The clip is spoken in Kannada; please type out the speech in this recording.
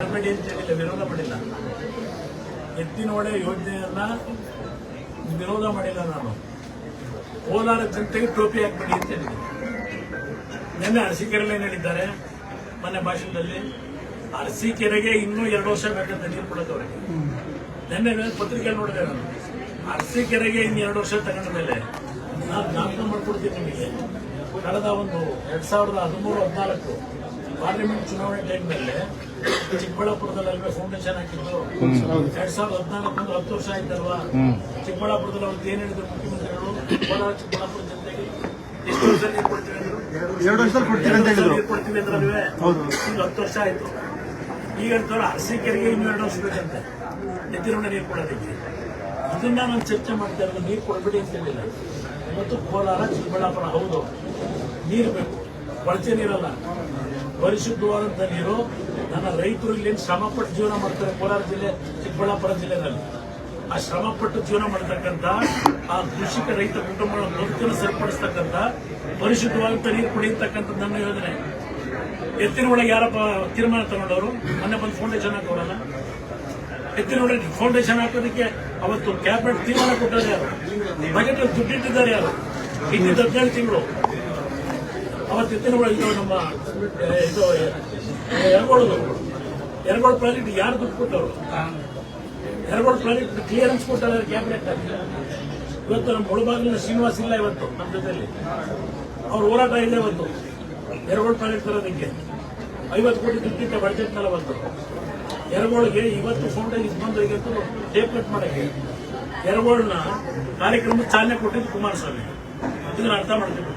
ಮಾಡಬೇಡಿ ಅಂತ ಹೇಳಿಲ್ಲ ವಿರೋಧ ಎತ್ತಿನೊಡೆ ಯೋಜನೆಯನ್ನ ವಿರೋಧ ಮಾಡಿಲ್ಲ ನಾನು. ಕೋಲಾರ ಜನತೆಗೆ ಟೋಪಿ ಹಾಕ್ಬೇಡಿ ಅಂತ ಹೇಳಿದೆ. ನಿನ್ನೆ ಅರಸೀಕೆರೆಲ್ಲ ಏನ್ ಹೇಳಿದ್ದಾರೆ? ಮೊನ್ನೆ ಭಾಷಣದಲ್ಲಿ ಅರಸೀಕೆರೆಗೆ ಇನ್ನೂ ಎರಡು ವರ್ಷ ಬೇಕಂತ ನೀರು ಕೊಡೋದವ್ರಿಗೆ ನಿನ್ನೆ ಪತ್ರಿಕೆ ನೋಡಿದೆ ನಾನು. ಅರಸೀಕೆರೆಗೆ ಇನ್ನು ಎರಡು ವರ್ಷ ತಗೊಂಡ ಮೇಲೆ ನಾನು ಜ್ಞಾಪಕ ಮಾಡ್ಕೊಡ್ತೀನಿ ನಿಮಗೆ. ಕಳೆದ ಒಂದು ಎರಡ್ ಸಾವಿರದ ಹದಿಮೂರು ಹದಿನಾಲ್ಕು ಪಾರ್ಲಿಮೆಂಟ್ ಚುನಾವಣೆ ಟೈಮ್ನಲ್ಲಿ ಚಿಕ್ಕಬಳ್ಳಾಪುರದಲ್ಲಿ ಅಲ್ವೇ ಫೌಂಡೇಶನ್ ಹಾಕಿದ್ರು ಎರಡ್ ಸಾವಿರದ ಹದಿನಾಲ್ಕು ಹತ್ತು ವರ್ಷ ಆಯ್ತಲ್ವಾ? ಚಿಕ್ಕಬಳ್ಳಾಪುರದಲ್ಲಿ ಅವ್ರದ್ದು ಏನ್ ಹೇಳಿದ್ರು ಮುಖ್ಯಮಂತ್ರಿಗಳು? ಕೋಲಾರ ಚಿಕ್ಕಬಳ್ಳಾಪುರ ಜನತೆಗೆ ಎಷ್ಟು ವರ್ಷ ನೀರು ಕೊಡ್ತೀವಿ ಅಂದ್ರು? ಎರಡು ವರ್ಷ ಕೊಡ್ತೀವಿ ಅಂತ ಹೇಳಿದ್ರು. ನೀರು ಕೊಡ್ತೀವಿ ಅಂದ್ರಲ್ವೇ? ಹೌದು. ಈಗ ಹತ್ತು ವರ್ಷ ಆಯ್ತು. ಈಗ ಅರಸೀಕೆರೆಗೆ ಇನ್ನೂ ಎರಡು ವರ್ಷ ಬೇಕಂತೆ. ಎತ್ತಿನೊಂಡೆ ನೀರು ಕೊಡೋದಕ್ಕೆ. ಇದನ್ನ ನಾನು ಚರ್ಚೆ ಮಾಡ್ತಾ ಇರೋದು ನೀರು ಕೊಡಬೇಡಿ ಅಂತ ಹೇಳಿಲ್ಲ. ಇವತ್ತು ಕೋಲಾರ ಚಿಕ್ಕಬಳ್ಳಾಪುರ ಹೌದು. ನೀರು ಬೇಕು. ಕೊಳಚೆ ನೀರಲ್ಲ. ಪರಿಶುದ್ಧವಾದಂಥ ನೀರು ನನ್ನ ರೈತರು ಇಲ್ಲಿ ಶ್ರಮಪಟ್ಟು ಜೀವನ ಮಾಡ್ತಾರೆ ಕೋಲಾರ ಜಿಲ್ಲೆ, ಚಿಕ್ಕಬಳ್ಳಾಪುರ ಜಿಲ್ಲೆನಲ್ಲಿ. ಆ ಶ್ರಮಪಟ್ಟು ಜೀವನ ಮಾಡ್ತಕ್ಕಂಥ, ಆ ಕೃಷಿಕ ರೈತ ಕುಟುಂಬಗಳ ಬದುಕನ್ನು ಸರಿಪಡಿಸ್ತಕ್ಕಂಥ, ಪರಿಶುದ್ಧವಾದಂತ ನೀರು ಕುಡಿಯತಕ್ಕಂಥದ್ದು ನನ್ನ ಯೋಜನೆ. ಎತ್ತಿನ ಒಳಗೆ ಯಾರಪ್ಪ ತೀರ್ಮಾನ ತಗೊಂಡವರು? ಮೊನ್ನೆ ಬಂದು ಫೌಂಡೇಶನ್ ಹಾಕೋರಲ್ಲ ಎತ್ತಿನ ಒಳಗೆ ಫೌಂಡೇಶನ್ ಹಾಕೋದಕ್ಕೆ ಅವತ್ತು ಕ್ಯಾಬಿನೆಟ್ ತೀರ್ಮಾನ ಕೊಟ್ಟರು ಯಾರು? ಬಜೆಟ್ ಅಲ್ಲಿ ದುಡ್ಡಿಟ್ಟಿದ್ದಾರೆ ಯಾರು? ಇನ್ನಿದ್ದ ಹದಿನೇಳು ತಿಂಗಳು. ಅವತ್ತು ಎತ್ತಿನ ಒಳಗೆ ಇದು ನಮ್ಮ ಇದು ಎರಗೋಳದು. ಎರಗೋಳ ಪ್ರಾಜೆಕ್ಟ್ ಯಾರು ದುಡ್ಡು ಕೊಟ್ಟವರು? ಎರಗೋಳ ಪ್ರಾಜೆಕ್ಟ್ ಕ್ಲಿಯರೆನ್ಸ್ ಕೊಟ್ಟಾರೆ ಕ್ಯಾಬಿನೆಟ್ ಇವತ್ತು ನಮ್ಮ ಮುಳಬಾಗಿಲಿನ ಶ್ರೀನಿವಾಸ್ ಇಲ್ಲ ಇವತ್ತು, ನಮ್ಮ ಜೊತೆಯಲ್ಲಿ ಅವ್ರ ಹೋರಾಟ ಇಲ್ಲ ಇವತ್ತು. ಎರಗೋಳ ಪ್ರಾಜೆಕ್ಟ್ ತರೋದಕ್ಕೆ ಐವತ್ತು ಕೋಟಿ ದುಡ್ಡಿಟ್ಟ ಬಡ್ಜೆಟ್ ಮೇಲೆ ಬಂತು ಎರಗೋಳಿಗೆ ಇವತ್ತು ಫೌಂಡೇಶನ್ ಬಂದು ಇವತ್ತು ಟೇಪ್ ಕಟ್ ಮಾಡಕ್ಕೆ. ಎರಗೋಳ್ನ ಕಾರ್ಯಕ್ರಮ ಚಾಲನೆ ಕೊಟ್ಟಿದ್ದು ಕುಮಾರಸ್ವಾಮಿ. ಇದನ್ನ ಅರ್ಥ ಮಾಡ್ಬೇಕು